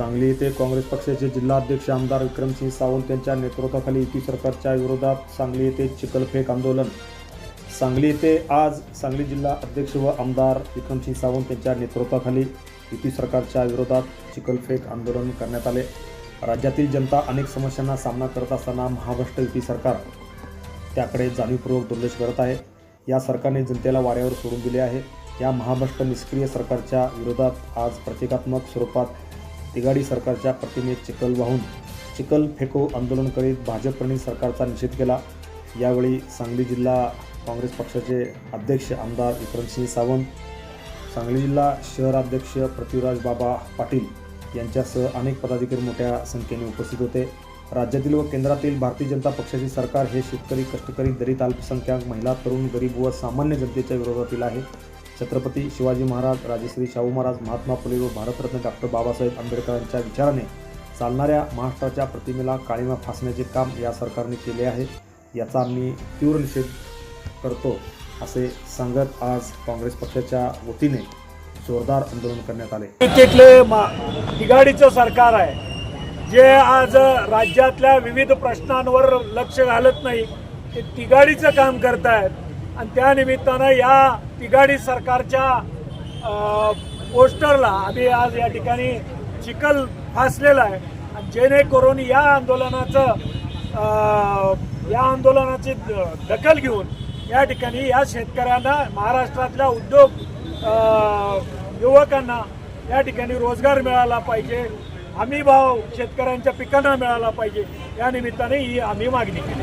सांगली येथे काँग्रेस पक्षाचे जिल्हाध्यक्ष आमदार विक्रमसिंह सावंत यांच्या नेतृत्वाखाली युती सरकारच्या विरोधात सांगली येथे चिखलफेक आंदोलन. सांगली येथे आज सांगली जिल्हा अध्यक्ष व आमदार विक्रमसिंह सावंत यांच्या नेतृत्वाखाली युती सरकारच्या विरोधात चिखलफेक आंदोलन करण्यात आले. राज्यातील जनता अनेक समस्यांना सामना करत असताना महाराष्ट्र युती सरकार त्याकडे जाणीवपूर्वक दुर्लक्ष करत आहे. या सरकारने जनतेला वाऱ्यावर सोडून दिले आहे. या महाभ्रष्ट निष्क्रिय सरकारच्या विरोधात आज प्रतिकात्मक स्वरूपात तिगाडी सरकारच्या प्रतिमेत चिखल वाहून चिखल फेको आंदोलन करीत भाजपने सरकारचा निषेध केला. यावेळी सांगली जिल्हा काँग्रेस पक्षाचे अध्यक्ष आमदार विक्रमसिंह सावंत सांगली जिल्हा शहराध्यक्ष पृथ्वीराज बाबा पाटील यांच्यासह अनेक पदाधिकारी मोठ्या संख्येने उपस्थित होते. राज्यातील व केंद्रातील भारतीय जनता पक्षाचे सरकार हे शेतकरी कष्टकरी दलित अल्पसंख्याक महिला तरुण गरीब व सामान्य जनतेच्या विरोधातील आहे. छत्रपती शिवाजी महाराज राजश्री शाहू महाराज महात्मा फुले व भारतरत्न डॉक्टर बाबासाहेब आंबेडकरांच्या विचाराने चालणाऱ्या महाराष्ट्राच्या प्रतिमेला काळीमा फासण्याचे काम या सरकारने केले आहे. याचा आम्ही तीव्र निषेध करतो असे सांगत आज काँग्रेस पक्षाच्या वतीने जोरदार आंदोलन करण्यात आले. तिथले मा तिघाडीचं सरकार आहे. जे आज राज्यातल्या विविध प्रश्नांवर लक्ष घालत नाही ते तिघाडीचं काम करतायत. आणि त्या निमित्तानं या तिघाडी सरकारच्या पोस्टरला आम्ही आज या ठिकाणी चिखल फासलेला आहे. आणि जेणेकरून या आंदोलनाचं या आंदोलनाची द- दखल घेऊन या ठिकाणी या शेतकऱ्यांना महाराष्ट्रातल्या उद्योग युवकांना या ठिकाणी रोजगार मिळाला पाहिजे. हमी भाव शेतकऱ्यांच्या पिकांना मिळाला पाहिजे. या निमित्ताने ही आम्ही मागणी केली.